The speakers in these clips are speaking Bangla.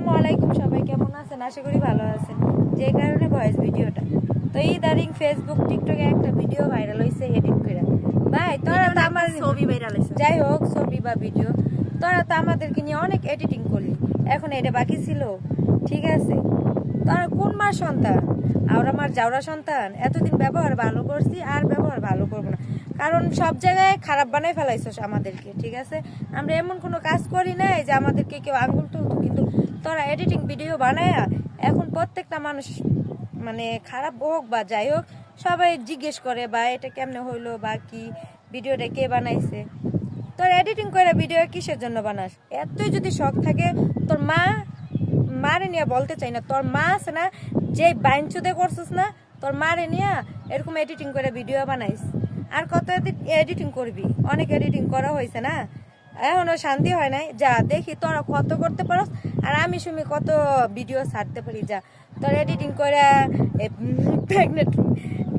আসসালামু আলাইকুম সবাই কেমন আছেন? আশা করি ভালো আছেন। যে কারণে ভয়েস ভিডিওটা। তো ইদারিং ফেসবুক টিকটকে একটা ভিডিও ভাইরাল হইছে এডিট করে ভাই তোরা তো আমার ছবি ভাইরাল হয়েছে যাই হোক ছবি বা ভিডিও। তোরা তো আমাদেরকে নিয়ে অনেক এডিটিং করলি। এখন এটা বাকি ছিল। ঠিক আছে। তোরা কোন মার সন্তান? আর আমার যাওরা সন্তান? এতদিন ব্যবহার ভালো করছি আর ব্যবহার ভালো করব না। কারণ সব জায়গায় খারাপ বানাই ফেলাইছস আমাদেরকে ঠিক আছে? আমরা এমন কোনো কাজ করি নাই যে আমাদেরকে কেউ আঙ্গুল তুলতো কিন্তু তোরা এডিটিং ভিডিও বানায় এখন প্রত্যেকটা মানুষ মানে খারাপ হোক বা যাই হোক, সবাই জিজ্ঞেস করে, বা এটা কেমনে হইল বা কি? ভিডিওটা কে বানাইছে? তোর এডিটিং করে ভিডিও কিসের জন্য বানাস? এতই যদি শখ থাকে, তোর মা, মারে নিয়ে বলতে চাই না। তোর মা আছে না যে বাইনচুদে করছিস না, তোর মারে নিয়ে এরকম এডিটিং করে ভিডিও বানাইস। আর কত এডিটিং করবি? অনেক এডিটিং করা হয়েছে না? এখনও শান্তি হয় নাই। যা দেখি তোরা কত করতে পারস। আর আমি শুনি কত ভিডিও ছাড়তে পারি যা। তোর এডিটিং করে প্রেগনেন্ট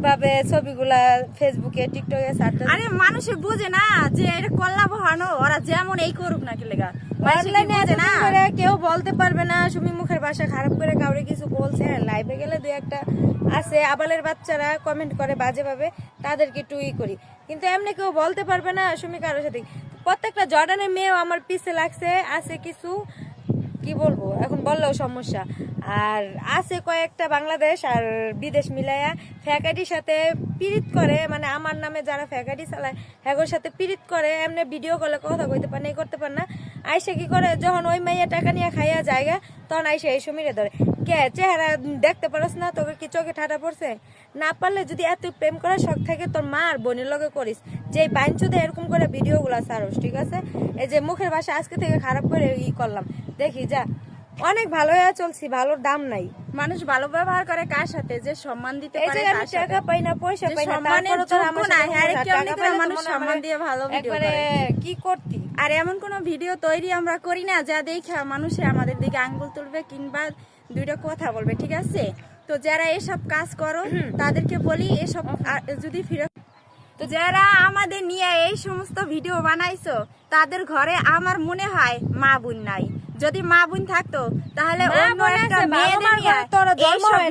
ভাবে ছবিগুলা ফেসবুকে টিকটকে ছাড়তে আরে মানুষে বুঝে না যে এটা কল্লা বহানো ওরা যেমন এই করুক না কি লেগা মানুষে কি না? করে কেউ বলতে পারবে না সুমি মুখের ভাষা খারাপ করে কাউরে কিছু বলছে লাইভে গেলে দুই একটা আছে আবালের বাচ্চারা কমেন্ট করে বাজে ভাবে তাদেরকে টুই করি। কিন্তু এমনি কেউ বলতে পারবে না সুমি কারোর সাথে। প্রত্যেকটা জর্ডানের মেয়েও আমার পিছে লাগছে, আছে কিছু, কি বলব, এখন বললেও সমস্যা। আর আছে কয়েকটা বাংলাদেশ আর বিদেশ মিলাইয়া ফ্যাকাটির সাথে পিরিত করে মানে আমার নামে যারা ফ্যাকাটি চালায়, হ্যাগোর সাথে পিরিত করে, এমনি ভিডিও কলে কথা কইতে পারে এই করতে পারে না। আইসা কি করে? যখন ওই মাইয়া টাকা নিয়ে খাইয়া জায়গা তখন আইসা এই সমীরে ধরে। কে চেহারা দেখতে পারস না তোকে কি চোখে ঠাটা পড়ছে? না পারলে যদি এত প্রেম করার শখ থাকে তোর মা আর বোনের লগে করিস। যে বাইঞ্চুদে এরকম করে ভিডিওগুলো সারস ঠিক আছে? এই যে মুখের ভাষা আজকে থেকে খারাপ করে ই করলাম। দেখি যা। অনেক ভালো হয়ে চলছি ভালোর দাম নাই। মানুষ ভালো ব্যবহার করে কার সাথে? যে সম্মান দিতে এই পারে যে আমি টাকা পাই না পয়সা পাই না তারপরে আমার মানুষ সম্মান দিয়ে ভালো ভিডিও করে। কি করতি? আর এমন কোন ভিডিও তৈরি আমরা করি না যা দেখে মানুষে আমাদের দিকে আঙ্গুল তুলবে কিংবা দুইটা কথা বলবে ঠিক আছে? তো যারা এসব কাজ করো তাদেরকে বলি এসব যদি ফিরে তো যারা আমাদের নিয়ে এই সমস্ত ভিডিও বানাইছো তাদের ঘরে আমার মনে হয় মা বোন নাই। যদি মা বোন থাকতো তাহলে জন্ম হয়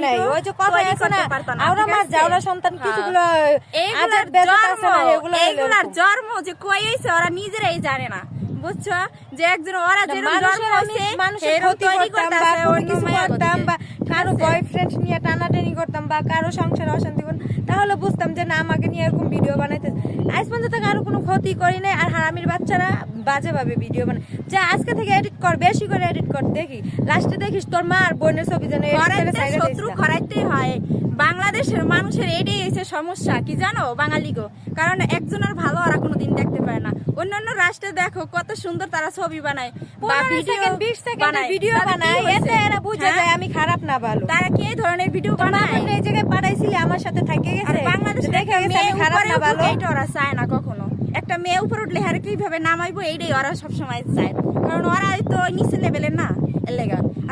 যে জন্ম যে হইছে ওরা নিজেরাই জানে না। বুঝছ? যে একজন ওরা যেরকম সেরকম তৈরি বা অন্য মায়া কারও বয়ফ্রেন্ড নিয়ে টানাটানি করতাম বা কারও সংসারে অশান্তি করতাম তাহলে বুঝতাম যে না আমাকে নিয়ে এরকম ভিডিও বানাইতে আজ পর্যন্ত কারও কোনো ক্ষতি করি নাই আর হারামির বাচ্চারা বাজে ভাবে ভিডিও বানায়। যা আজকে থেকে এডিট কর বেশি করে এডিট কর দেখি। লাস্টে দেখিস তোর মা আর বোনের ছবি যেন শত্রু না। হয় বাংলাদেশের মানুষের এটাই হচ্ছে সমস্যা। কি জানো বাঙালিগো কারণ একজনের ভালো ওরা কোনোদিন দেখতে পায় না। অন্যান্য রাষ্ট্রে দেখো কত সুন্দর তারা ছবি বানায়। বা ভিডিও সেকেন্ড, 20 সেকেন্ডের বানায়। ভিডিও বানায় এতে এরা বুঝে হ্যাঁ? যায় আমি খারাপ না ভালো। তারা কি এই ধরনের ভিডিও বানায়? বোনরা এই জায়গায় পাঠাইছিলি আমার সাথে থাকে আর গেছে বাংলাদেশ দেখে গেছে আমি খারাপ না ভালো। এইটা ওরা চায় না কখনো। একটা মেয়ে উপর উঠলে হারে কীভাবে নামাইবো? এইটাই ওরা সবসময় চায়। কারণ ওরা তো নিচে লেভেলের না এর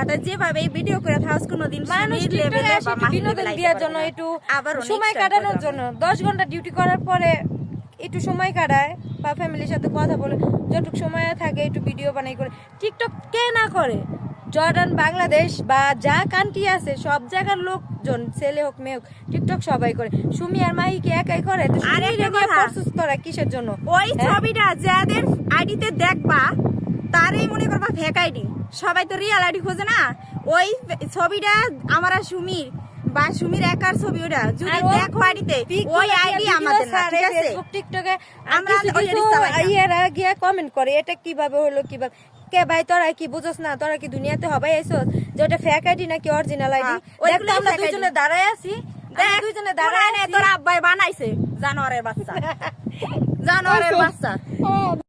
লেগা যেভাবে ভিডিও করে থাকস কোনোদিন মানুষ বিনোদন দেওয়ার জন্য একটু আবার সময় কাটানোর জন্য। দশ ঘণ্টা ডিউটি করার পরে একটু সময় কাটায় বা ফ্যামিলির সাথে কথা বলে যতটুকু সময় থাকে একটু ভিডিও বানাই করে। টিকটক কে না করে? জর্ডান বাংলাদেশ বা যা কান্ট্রি আছে সব জায়গার লোকজন ছেলে হোক মেয়ে হোক টিকটক সবাই করে। সুমি আর মাহি কি একাই করে? তো আর। পড়ছিস তোরা কিসের জন্য? ওই হ্যাঁ? ছবিটা যাদের আইডিতে দেখবা তারই মনে করবা ফেক আইডি সবাই তো রিয়েল আইডি খোঁজে না। ওই ছবিটা আমার আর সুমির বা সুমির একার ছবি ওটা। যদি দেখো আইডিতে ওই আইডি আমাদের না ঠিক আছে? ফেসবুক টিকটকে আমরা আমরা ওই edit চালাই ইয়েরা গিয়া কমেন্ট করে এটা কীভাবে হলো কীভাবে কে ভাই তোরা কি বুঝোস না তোরা কি দুনিয়াতে হবে এসোস যে ওটা ফেক আইডি নাকি অরিজিনাল আইডি হ্যাঁ, ওইগুলো আমরা fake দুইজনে দাঁড়ায় আছি আমরা দেখ দুইজনে দাঁড়ায় তোর আব্বাই বানাইছে জানোয়ারের বাচ্চা। জানোয়ারের বাচ্চা।